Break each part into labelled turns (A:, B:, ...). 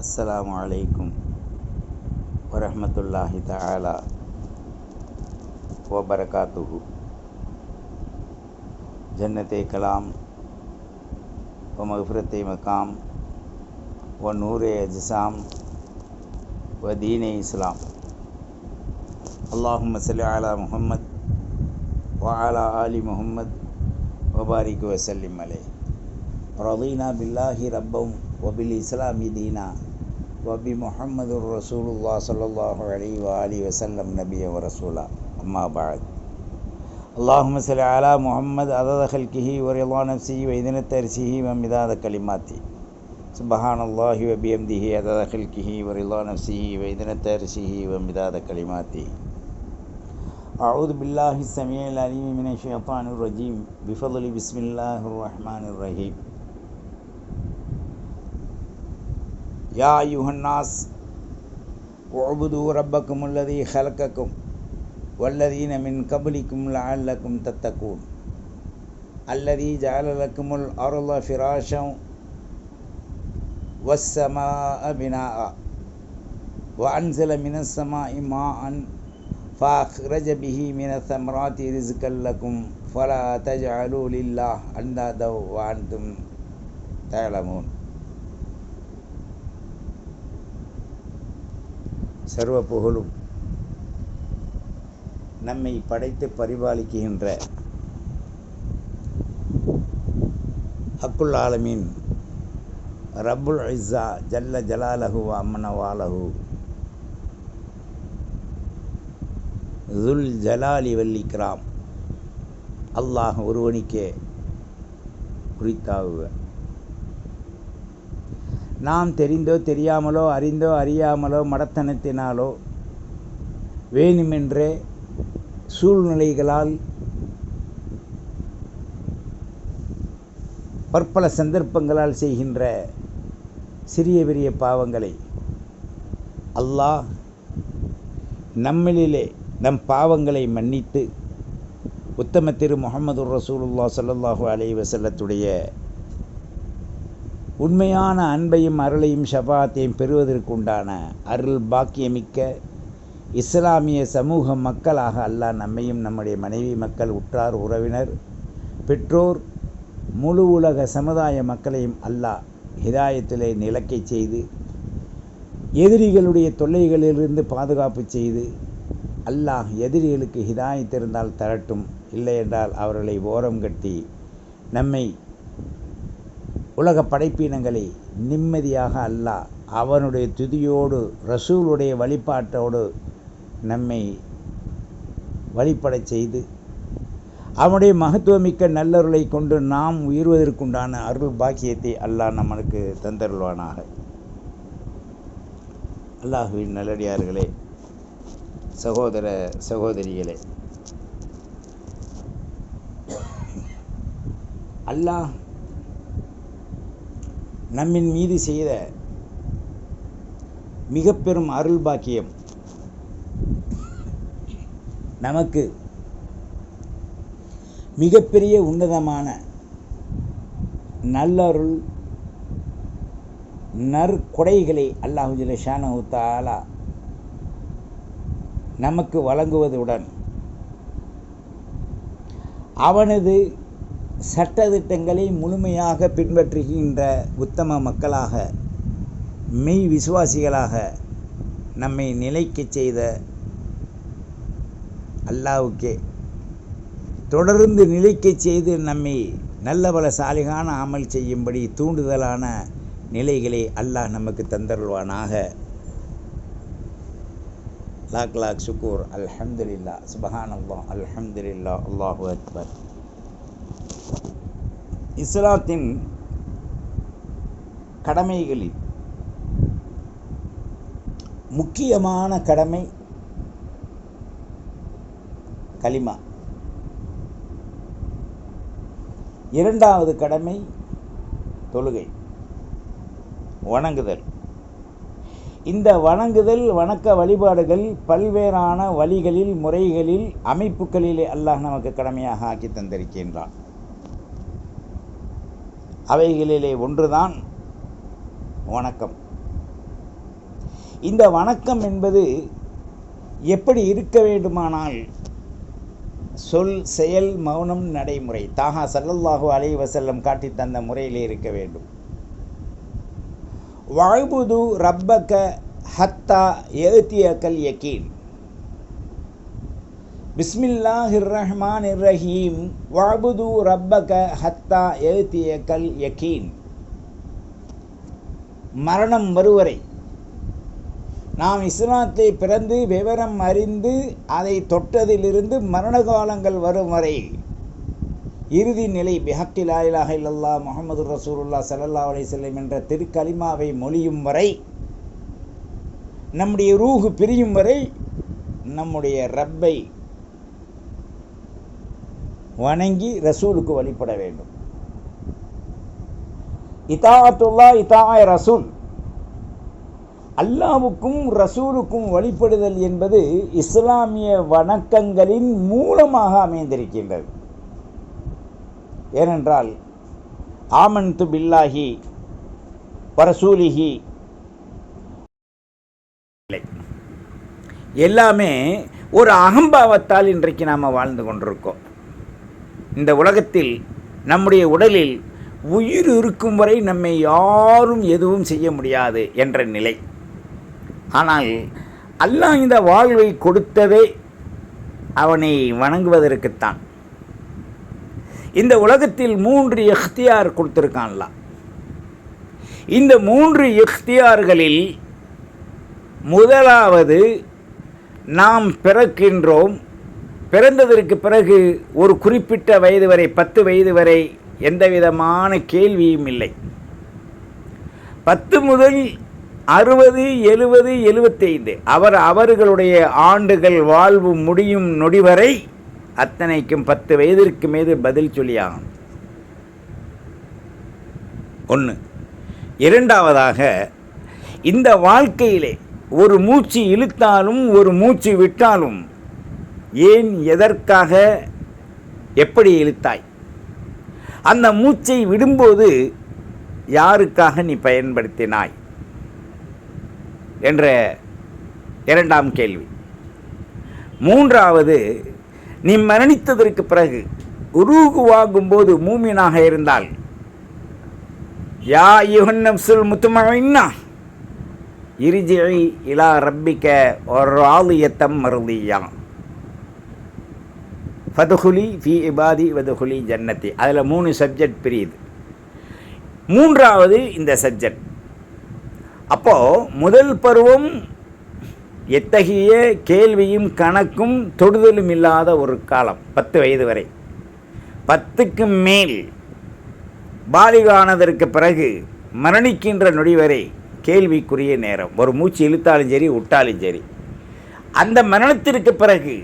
A: அஸ்ஸலாமு அலைக்கும் வரஹ்மத்துல்லாஹி தஆலா வபரகாத்துஹு ஜன்னத்தே கலாம் வ மஃபிரத்தை மகாம் வ நூரே அஜ்சாம் வ தீனே இஸ்லாம் அல்லாஹும்ம சல்லி அலா முஹம்மத் வ அலா ஆலி முஹம்மத் வபாரிக் வசல்லிம் அலை وبالإسلام دينا وبمحمد رسول الله صلى الله عليه وآله وسلم نبيا ورسولا. أما بعد. اللهم صل على محمد عدد خلقه ورضا نفسه وإذن الترسيه ومداد كلماته. سبحان الله وبيمده عدد خلقه ورضا نفسه وإذن الترسيه ومداد كلماته. أعوذ بالله السميع العليم من الشيطان الرجيم. بفضل بسم الله الرحمن الرحيم. يا أيها الناس اعبدوا ربكم الذي خلقكم والذين من قبلكم لعلكم تتقون. الذي جعل لكم الأرض فراشا والسماء بناء وأنزل من السماء ماء فأخرج به من الثمرات رزقا لكم فلا تجعلوا لله أندادا وأنتم تعلمون. சர்வ புகழும். நம்மை படைத்து பரிபாலிக்கின்ற அக்குல் ஆலமீன் ரப்புல் இஸ்ஸா ஜல்ல ஜலாலஹு அம்மனவாலஹு துல் ஜலாலி வல்லிக்ராம் அல்லாஹ் ஒருவனுக்கே குறித்தாகுவேன். நாம் தெரிந்தோ தெரியாமலோ அறிந்தோ அறியாமலோ மடத்தனத்தினாலோ வேணுமென்றே சூழ்நிலைகளால் பற்பல சந்தர்ப்பங்களால் செய்கின்ற சிறிய பெரிய பாவங்களை அல்லாஹ் நம்மளிலே நம் பாவங்களை மன்னித்து உத்தம திரு முகமது ரசூலுல்லா சல்லாஹூ அலை வசல்லத்துடைய உண்மையான அன்பையும் அருளையும் ஷபாத்தையும் பெறுவதற்குண்டான அருள் பாக்கியமிக்க இஸ்லாமிய சமூக மக்களாக அல்லாஹ் நம்மையும் நம்முடைய மனைவி மக்கள் உற்றார் உறவினர் பெற்றோர் முழு உலக சமுதாய மக்களையும் அல்லாஹ் ஹிதாயத்திலே நிலக்கை செய்து எதிரிகளுடைய தொல்லைகளிலிருந்து பாதுகாப்பு செய்து அல்லாஹ் எதிரிகளுக்கு ஹிதாயத்திருந்தால் தரட்டும். இல்லை என்றால் அவர்களை ஓரம் கட்டி நம்மை உலக படைப்பினங்களை நிம்மதியாக அல்லாஹ் அவனுடைய துதியோடு ரசூலுடைய வழிபாட்டோடு நம்மை வழிபடச் செய்து அவனுடைய மகத்துவமிக்க நல்லருளை கொண்டு நாம் உயர்வதற்குண்டான அருள் பாக்கியத்தை அல்லாஹ் நம்மளுக்கு தந்தருள்வானாக. அல்லாஹுவின் நல்லடியார்களே சகோதர சகோதரிகளே அல்லாஹ் நம்மின் மீது செய்த மிக பெரும் அருள் பாக்கியம் நமக்கு மிகப்பெரிய உன்னதமான நல்லருள் நற்கொடைகளை அல்லாஹுஜல ஷானு தாலா நமக்கு வழங்குவதுடன் அவனது சட்டத்திட்டங்களை முழுமையாக பின்பற்றுகின்ற உத்தம மக்களாக மெய் விசுவாசிகளாக நம்மை நிலைக்கச் செய்த அல்லாவுக்கே தொடர்ந்து நிலைக்கச் செய்து நம்மை நல்ல பல சாலிகான அமல் செய்யும்படி தூண்டுதலான நிலைகளை அல்லாஹ் நமக்கு தந்தருள்வானாக. லாக் லாக் சுக்கூர் அல்ஹம்துலில்லா சுபஹான் அல்லாஹ் அல்ஹம்துலில்லா அல்லாஹு அக்பர். இஸ்லாத்தின் கடமைகளில் முக்கியமான கடமை கலிமா இரண்டாவது கடமை தொழுகை வணங்குதல். இந்த வணங்குதல் வணக்க வழிபாடுகள் பல்வேறான வழிகளில் முறைகளில் அமைப்புகளிலே அல்லாஹ் நமக்கு கடமையாக ஆக்கி தந்திருக்கின்றான். அவைகளிலே ஒன்றுதான் வணக்கம். இந்த வணக்கம் என்பது எப்படி இருக்க வேண்டுமானால் சொல் செயல் மௌனம் நடைமுறை. தாகா சல்லல்லாஹு அலைஹி வசல்லம் காட்டி தந்த முறையிலே இருக்க வேண்டும். வாழ்புது ரப்பக ஹத்தா எழுத்தியக்கல் யக்கீன் பிஸ்மில்லாஹிர் ரஹ்மான் ரஹீம் வாழ்புது ரப்பக ஹத்தா எழுத்திய கல் யக்கீன் மரணம் வருவரை. நாம் இஸ்லாத்தை பிறந்து விவரம் அறிந்து அதை தொட்டதிலிருந்து மரண காலங்கள் வரும் வரை. இறுதி நிலை பிஹக்கி லாயிலாக இல்லல்லா முகமது ரசூலுல்லா சல்லல்லா செல்லம் என்ற திருக்கலிமாவை மொழியும் வரை நம்முடைய ரூகு பிரியும் வரை நம்முடைய ரப்பை வணங்கி ரசூலுக்கு வழிபட வேண்டும். இதாத்துல்லா இதாய ரசூல். அல்லாவுக்கும் ரசூலுக்கும் வழிபடுதல் என்பது இஸ்லாமிய வணக்கங்களின் மூலமாக அமைந்திருக்கின்றது. ஏனென்றால் ஆமன்து பில்லாஹி வரசூலிஹி எல்லாமே ஒரு அகம்பாவத்தால் இன்றைக்கு நாம் வாழ்ந்து கொண்டிருக்கோம். இந்த உலகத்தில் நம்முடைய உடலில் உயிர் இருக்கும் வரை நம்மை யாரும் எதுவும் செய்ய முடியாது என்ற நிலை. ஆனால் அல்லாஹ் இந்த வாழ்வை கொடுத்ததே அவனை வணங்குவதற்குத்தான். இந்த உலகத்தில் மூன்று எஃப்தியார் கொடுத்துருக்கான்ல இந்த மூன்று எஃப்தியார்களில் முதலாவது நாம் பிறக்கின்றோம் பிறந்ததற்கு பிறகு ஒரு குறிப்பிட்ட வயது வரை பத்து வயது வரை எந்த விதமான கேள்வியும் இல்லை. பத்து முதல் அறுபது எழுபது எழுபத்தைந்து அவர் அவர்களுடைய ஆண்டுகள் வாழ்வு முடியும் நொடி வரை அத்தனைக்கும் பத்து வயதிற்கு மீது பதில் சொல்லியாகும். ஒன்று இரண்டாவதாக இந்த வாழ்க்கையிலே ஒரு மூச்சு இழுத்தாலும் ஒரு மூச்சு விட்டாலும் ஏன் எதற்காக எப்படி இழுத்தாய்? அந்த மூச்சை விடும்போது யாருக்காக நீ பயன்படுத்தினாய்? என்ற இரண்டாம் கேள்வி. மூன்றாவது நீ மரணித்ததற்கு பிறகு உருகுவாகும்போது மூமியனாக இருந்தால் யா யுகன்னம் சுல் முத்துமழின்னா இருஜி இலா ரப்பிக்க ஒரு ஆலியத்தம் மருதியான் ஃபதுகுலி ஃபி இபாதி வதுகுலி ஜன்னத்தி. அதில் மூணு சப்ஜெக்ட் பிரியுது. மூன்றாவது இந்த சப்ஜெக்ட் அப்போது முதல் பருவம் எத்தகைய கேள்வியும் கணக்கும் தொடுதலும் இல்லாத ஒரு காலம் பத்து வயது வரை. பத்துக்கு மேல் பாலிகானதற்கு பிறகு மரணிக்கின்ற நொடி வரை கேள்விக்குரிய நேரம். ஒரு மூச்சு இழுத்தாலும் சரி விட்டாலும் சரி. அந்த மரணத்திற்கு பிறகு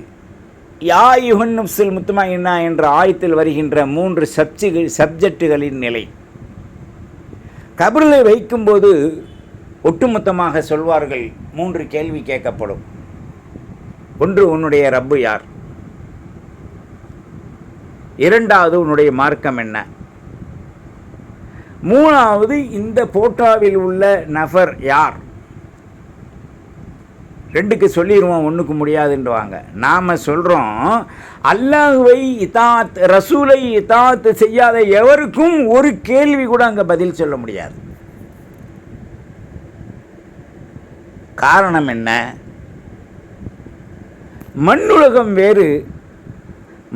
A: யா யுகன் நுப்சுல் முத்துமா என்ன என்ற ஆயத்தில் வருகின்ற மூன்று சப்ஜெக்ட் சப்ஜெக்டுகளின் நிலை. கபரில் வைக்கும்போது ஒட்டுமொத்தமாக சொல்வார்கள் மூன்று கேள்வி கேட்கப்படும். ஒன்று உன்னுடைய ரப்பு யார்? இரண்டாவது உன்னுடைய மார்க்கம் என்ன? மூணாவது இந்த போட்டாவில் உள்ள நபர் யார்? ரெண்டுக்கு சொல்லிடுவோம் ஒன்றுக்கு முடியாதுன்றவாங்க. நாம் சொல்கிறோம் அல்லாஹுவை இதாத் ரசூலை இதாத் செய்யாத எவருக்கும் ஒரு கேள்வி கூட அங்கே பதில் சொல்ல முடியாது. காரணம் என்ன? மண்ணுலகம் வேறு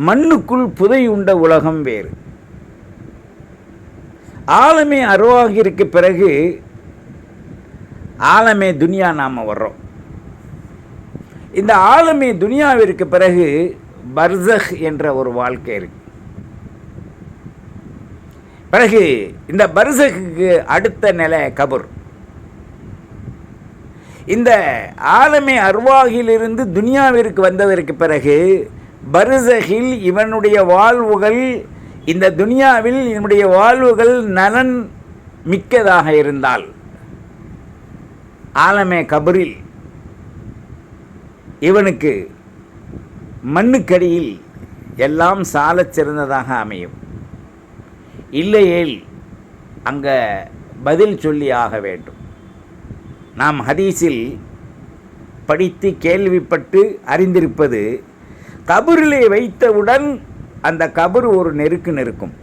A: மண்ணுக்குள் புதை உண்ட உலகம் வேறு. ஆலமே அருவாகியிருக்கு பிறகு ஆலமே துனியா நாம் வர்றோம். இந்த ஆலமே துனியாவிற்கு பிறகு பர்சஹ் என்ற ஒரு வாழ்க்கை இருக்கு. பிறகு இந்த பர்சகுக்கு அடுத்த நிலை கபூர். இந்த ஆலமே அருவாகிலிருந்து துனியாவிற்கு வந்ததற்கு பிறகு பர்சகில் இவனுடைய வாழ்வுகள் இந்த துனியாவில் இவனுடைய வாழ்வுகள் நலன் மிக்கதாக இருந்தால் ஆலமே கபரில் இவனுக்கு மண்ணுக்கடியில் எல்லாம் சாலச் சிறந்ததாக அமையும். இல்லையேல் அங்கே பதில் சொல்லி ஆக வேண்டும். நாம் ஹதீஸில் படித்து கேள்விப்பட்டு அறிந்திருப்பது கபரிலே வைத்தவுடன் அந்த கபர் ஒரு நெருக்கு நெருக்கும்.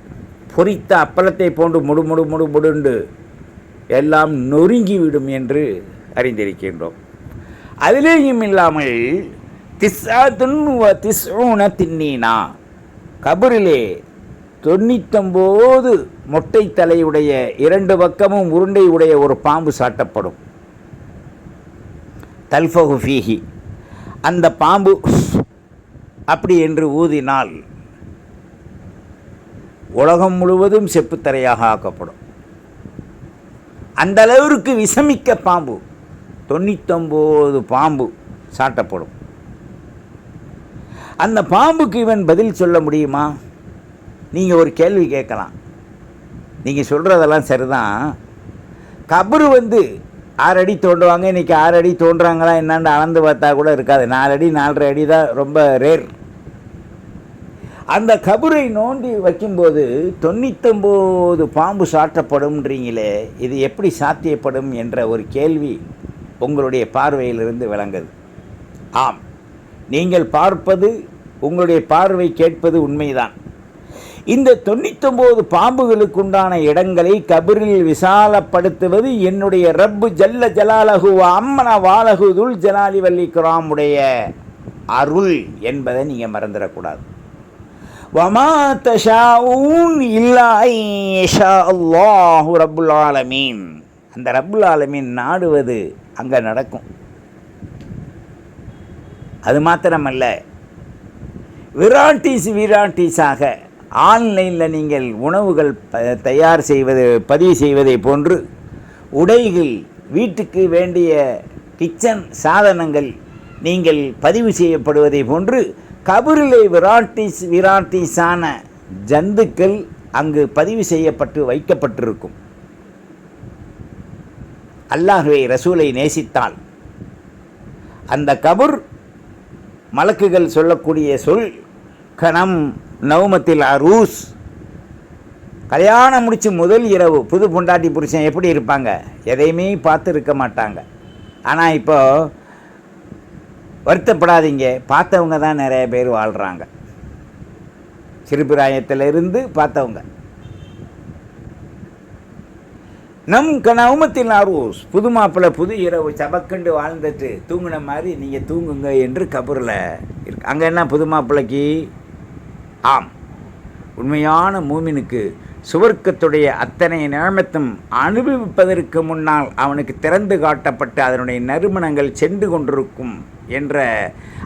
A: பொரித்த அப்பளத்தை போன்று முடு முடு முடு முடுண்டு எல்லாம் நொறுங்கிவிடும் என்று அறிந்திருக்கின்றோம். அதுலேயும் இல்லாமல் திஸ்ஆத்துன் வ திஸ்ஊன தின்னீனா. கபரிலே தொண்ணூத்தொம்போது மொட்டை தலையுடைய இரண்டு பக்கமும் உருண்டை உடைய ஒரு பாம்பு சாட்டப்படும். தல்ஃபகு ஃபீஹி. அந்த பாம்பு அப்படி என்று ஊதினால் உலகம் முழுவதும் செப்புத்தரையாக ஆக்கப்படும். அந்த அளவிற்கு விஷமிக்க பாம்பு. தொண்ணூத்தொம்போது பாம்பு சாட்டப்படும். அந்த பாம்புக்கு இவன் பதில் சொல்ல முடியுமா? நீங்கள் ஒரு கேள்வி கேட்கலாம். நீங்கள் சொல்கிறதெல்லாம் சரிதான். கபரு வந்து ஆறு அடி தோண்டுவாங்க இன்றைக்கி ஆறு அடி தோன்றுறாங்களா என்னான்னு அளந்து பார்த்தா கூட இருக்காது. நாலு அடி நாலரை அடி தான் ரொம்ப ரேர் அந்த கபரை நோண்டி வைக்கும்போது தொண்ணூத்தொம்போது பாம்பு சாட்டப்படும்ன்றீங்களே இது எப்படி சாத்தியப்படும் என்ற ஒரு கேள்வி உங்களுடைய பார்வையிலிருந்து விளங்குது. ஆம். நீங்கள் பார்ப்பது உங்களுடைய பார்வை கேட்பது உண்மைதான். இந்த தொண்ணூத்தொம்போது பாம்புகளுக்குண்டான இடங்களை கபரில் விசாலப்படுத்துவது என்னுடைய ரப்பு ஜல்ல ஜலாலகு அம்மன வாலகுதுல் ஜலாலி வல்லி குராமுடைய அருள் என்பதை நீங்கள் மறந்துடக்கூடாது. வமா தஷாஊன் இல்லாய் அல்லாஹு ரபுல் ஆலமீன். அந்த ரப்புல் ஆலமீன் நாடுவது அங்கே நடக்கும். அது மாத்திரமல்ல விராட்டிஸ் விராட்டிஸாக ஆன்லைனில் நீங்கள் உணவுகள் ப- தயார் செய்வது பதிவு செய்வதை போன்று உடைகள் வீட்டுக்கு வேண்டிய கிச்சன் சாதனங்கள் நீங்கள் பதிவு செய்யப்படுவதை போன்று கபரிலே விராட்டிஸ் விராட்டிஸான ஜந்துக்கள் அங்கு பதிவு செய்யப்பட்டு வைக்கப்பட்டிருக்கும். அல்லாஹ்வை ரசூலை நேசித்தால் அந்த கபுர் மலக்குகள் சொல்லக்கூடிய சொல் கணம் நவமத்தில் அரூஸ். கல்யாணம் முடித்து முதல் இரவு புது பொண்டாட்டி புருஷன் எப்படி இருப்பாங்க? எதையுமே பார்த்து இருக்க மாட்டாங்க. ஆனால் இப்போ வருத்தப்படாதீங்க பார்த்தவங்க தான் நிறைய பேர் வாழ்கிறாங்க சிறுபிராயத்திலிருந்து பார்த்தவங்க. நம் கனவுமத்தில் ஆர்வோஸ் புது மாப்பிள்ளை புது இரவு சபக்கண்டு வாழ்ந்துட்டு தூங்கின மாதிரி நீங்கள் தூங்குங்க என்று கபூரில் இருக்கு. அங்கே என்ன புது மாப்பிள்ளைக்கு ஆம். உண்மையான மூமினுக்கு சுவர்க்கத்துடைய அத்தனை நியமத்தும் அனுபவிப்பதற்கு முன்னால் அவனுக்கு திறந்து காட்டப்பட்டு அதனுடைய நறுமணங்கள் சென்று கொண்டிருக்கும் என்ற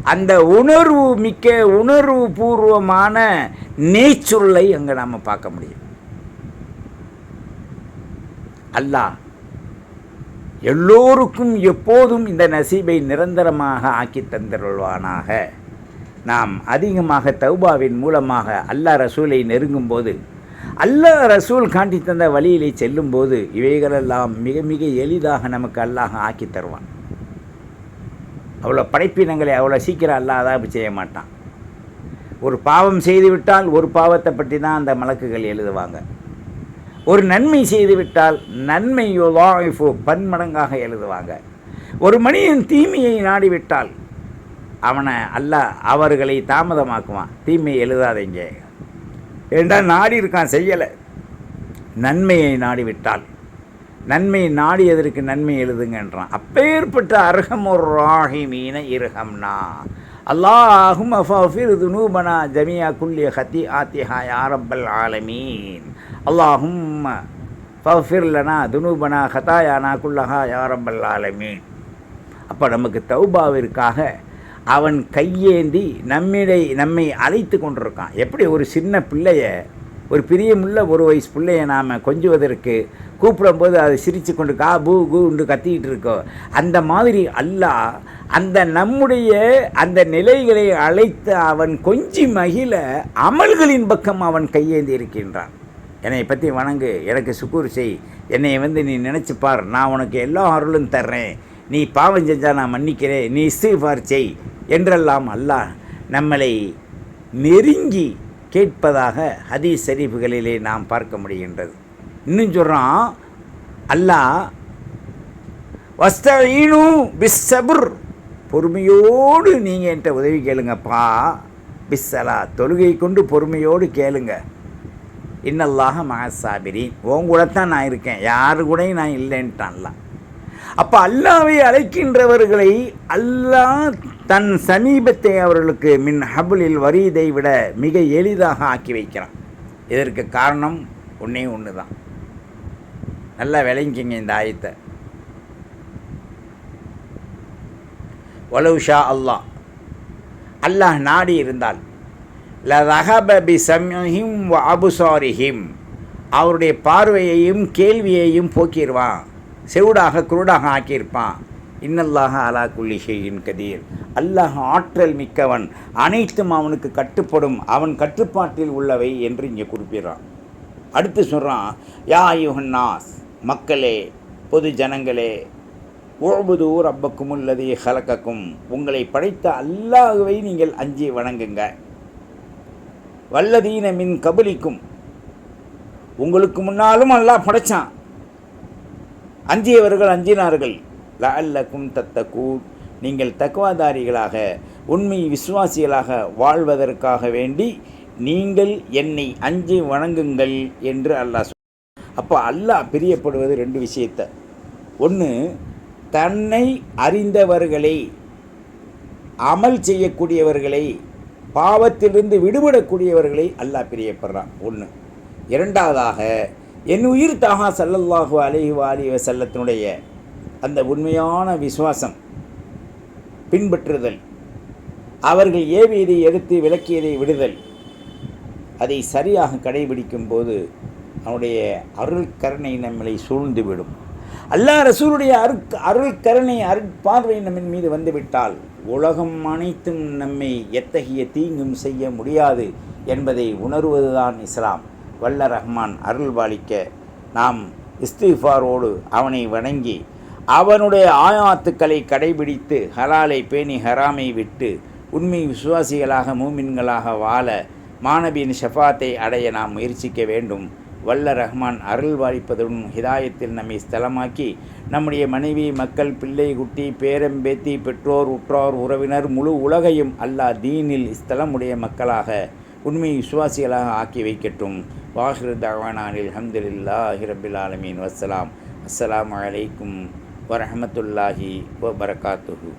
A: அந்த உணர்வு மிக்க உணர்வு பூர்வமான நேச்சுரலை அங்கே நாம் பார்க்க முடியும். அல்லாஹ் எல்லோருக்கும் எப்போதும் இந்த நசீபை நிரந்தரமாக ஆக்கி தந்திருள்வானாக. நாம் அதிகமாக தௌபாவின் மூலமாக அல்லாஹ் ரசூலை நெருங்கும்போது அல்லாஹ் ரசூல் காட்டி தந்த வழியிலே செல்லும்போது இவைகளெல்லாம் மிக மிக எளிதாக நமக்கு அல்லாஹ் ஆக்கி தருவான். அவ்வளோ படைப்பினங்களை அவ்வளோ சீக்கிரம் அல்லாஹ் செய்ய மாட்டான். ஒரு பாவம் செய்துவிட்டால் ஒரு பாவத்தை பற்றி தான் அந்த மலக்குகள் எழுதுவாங்க. ஒரு நன்மை செய்துவிட்டால் நன்மை யுலாயிஃபு பன்மடங்காக எழுதுவாங்க. ஒரு மனிதன் தீமையை நாடிவிட்டால் அவனை அல்லாஹ் அவர்களை தாமதமாக்குவான். தீமை எழுதாதீங்க. ஏண்டா நாடி இருக்கான் செய்யலை. நன்மையை நாடிவிட்டால் நன்மை நாடியதற்கு நன்மை எழுதுங்கன்றான். அப்பேற்பட்ட அர்ஹமுர் ராஹிமீன இருஹம்னா அல்லாஹும் அஃபிர் துனூபனா ஜமியா குல்லிய ஹத்தி ஆத்திஹா யாரப்பல் ஆலமீன். அல்லாஹும் ஃபஃபிர்லனா துனூபனா ஹதாயானா குல்லஹா யாரப்பல் ஆலமீன். அப்போ நமக்கு தௌபாவிற்காக அவன் கையேந்தி நம்மிடை நம்மை அழைத்து கொண்டிருக்கான். எப்படி ஒரு சின்ன பிள்ளைய ஒரு பிரியமுள்ள ஒரு வயசு பிள்ளைய நாம் கொஞ்சுவதற்கு கூப்பிடும்போது அது சிரித்து கொண்டு கா பூ கூண்டு கத்திக்கிட்டு இருக்கோ? அந்த மாதிரி அல்லாஹ் அந்த நம்முடைய அந்த நிலைகளை அழைத்து அவன் கொஞ்சி மகிழ அமல்களின் பக்கம் அவன் கையேந்தி இருக்கின்றான். என்னை பற்றி வணங்கு எனக்கு சுக்கூர் செய். என்னை வந்து நீ நினச்சி பார் நான் உனக்கு எல்லா அருளும் தர்றேன். நீ பாவம் செஞ்சால் நான் மன்னிக்கிறேன் நீ இஸ்திஃபார் செய் என்றெல்லாம் அல்லாஹ் நம்மளை நெருங்கி கேட்பதாக ஹதீஸ் ஷரீஃபுகளிலே நாம் பார்க்க முடிகின்றது. இன்னும் சொல்கிறான் அல்லாஹ் வஸ்தீனு பிஸ்ஸபுர் பொறுமையோடு நீங்கள் என்கிட்ட உதவி கேளுங்கப்பா. பிஸ்ஸலா தொழுகை கொண்டு பொறுமையோடு கேளுங்கள் இன்னல்லாக மகசாபிரின் உன் கூட தான் நான் இருக்கேன். யாரு கூடயும் நான் இல்லைன்ட்டான்லாம் அப்போ அல்லாவை அழைக்கின்றவர்களை அல்லாஹ் தன் சமீபத்தை அவர்களுக்கு மின் ஹபுலில் வரீதை விட மிக எளிதாக ஆக்கி வைக்கிறான். இதற்கு காரணம் ஒன்றே ஒன்று தான் நல்லா விளங்கிங்க இந்த ஆயத்தை. வலவுஷா அல்லாஹ். அல்லாஹ் நாடி இருந்தால் லதஹப பி வ அபுசாரிஹிம் அவருடைய பார்வையையும் கேள்வியையும் போக்கிடுவான் செவுடாக குருடாக ஆக்கியிருப்பான். இன்னல்லாக அலா குல்லி ஷெய்யின் கதீர். அல்லாஹ் ஆற்றல் மிக்கவன். அனைத்தும் அவனுக்கு கட்டுப்படும். அவன் கட்டுப்பாட்டில் உள்ளவை என்று இங்கே குறிப்பிடுறான். அடுத்து சொல்கிறான் யா யுஹன்னாஸ் மக்களே பொது ஜனங்களே ஓபுதூர் அப்பக்கும் உள்ளது ஹலக்கக்கும் உங்களை படைத்த அல்லாஹ்வை நீங்கள் அஞ்சி வணங்குங்க. வல்லதீன மின் கபலிக்கும். உங்களுக்கு முன்னாலும் அல்லாஹ் படைச்சான். அஞ்சியவர்கள் அஞ்சினார்கள். லஅல்லக்கும் தத்தக்கூ நீங்கள் தக்குவாதாரிகளாக உண்மை விசுவாசிகளாக வாழ்வதற்காக வேண்டி நீங்கள் என்னை அஞ்சி வணங்குங்கள் என்று அல்லாஹ் சொல் அப்போ அல்லாஹ் பிரியப்படுவது ரெண்டு விஷயத்தை. ஒன்று தன்னை அறிந்தவர்களை அமல் செய்யக்கூடியவர்களை பாவத்திலிருந்து விடுபடக்கூடியவர்களை அல்லாஹ் பிரியப்படுறான். ஒன்று இரண்டாவதாக என் உயிர் தாகா சல்லல்லாஹு அலைஹி வாலி வசல்லத்தினுடைய அந்த உண்மையான விசுவாசம் பின்பற்றுதல் அவர்கள் ஏவியதை எடுத்து விளக்கியதை விடுதல் அதை சரியாக கடைபிடிக்கும் போது அவனுடைய அருள் கருணை நம்மளை சூழ்ந்துவிடும். அல்லாஹ் ரசூலுடைய அரு அருள் கருணை அருட்பார்வை நம்மின் மீது வந்துவிட்டால் உலகம் அனைத்தும் நம்மை எத்தகைய தீங்கும் செய்ய முடியாது என்பதை உணர்வதுதான் இஸ்லாம். வல்ல ரஹ்மான் அருள் பாலிக்க நாம் இஸ்திஃபாரோடு அவனை வணங்கி அவனுடைய ஆயாத்துக்களை கடைபிடித்து ஹலாலை பேணி ஹராமை விட்டு உண்மை விசுவாசிகளாக மூமின்களாக வாழ மாணவியின் ஷஃபாத்தை அடைய நாம் முயற்சிக்க வேண்டும். வல்ல ரஹ்மான் அருள் வாய்ப்பதுடன் ஹிதாயத்தில் நம்மை ஸ்தலமாக்கி நம்முடைய மனைவி மக்கள் பிள்ளை குட்டி பேரம்பேத்தி பெற்றோர் உற்றோர் உறவினர் முழு உலகையும் அல்லாஹ் தீனில் ஸ்தலமுடைய மக்களாக உண்மை விசுவாசிகளாக ஆக்கி வைக்கட்டும். வாஹிரு தவானானில் ஹம்துலில்லாஹி ஹிரபில் ஆலமீன். வசலாம் அஸ்லாம் வலைக்கும் வரஹமத்துல்லாஹி வபரகாத்துஹு.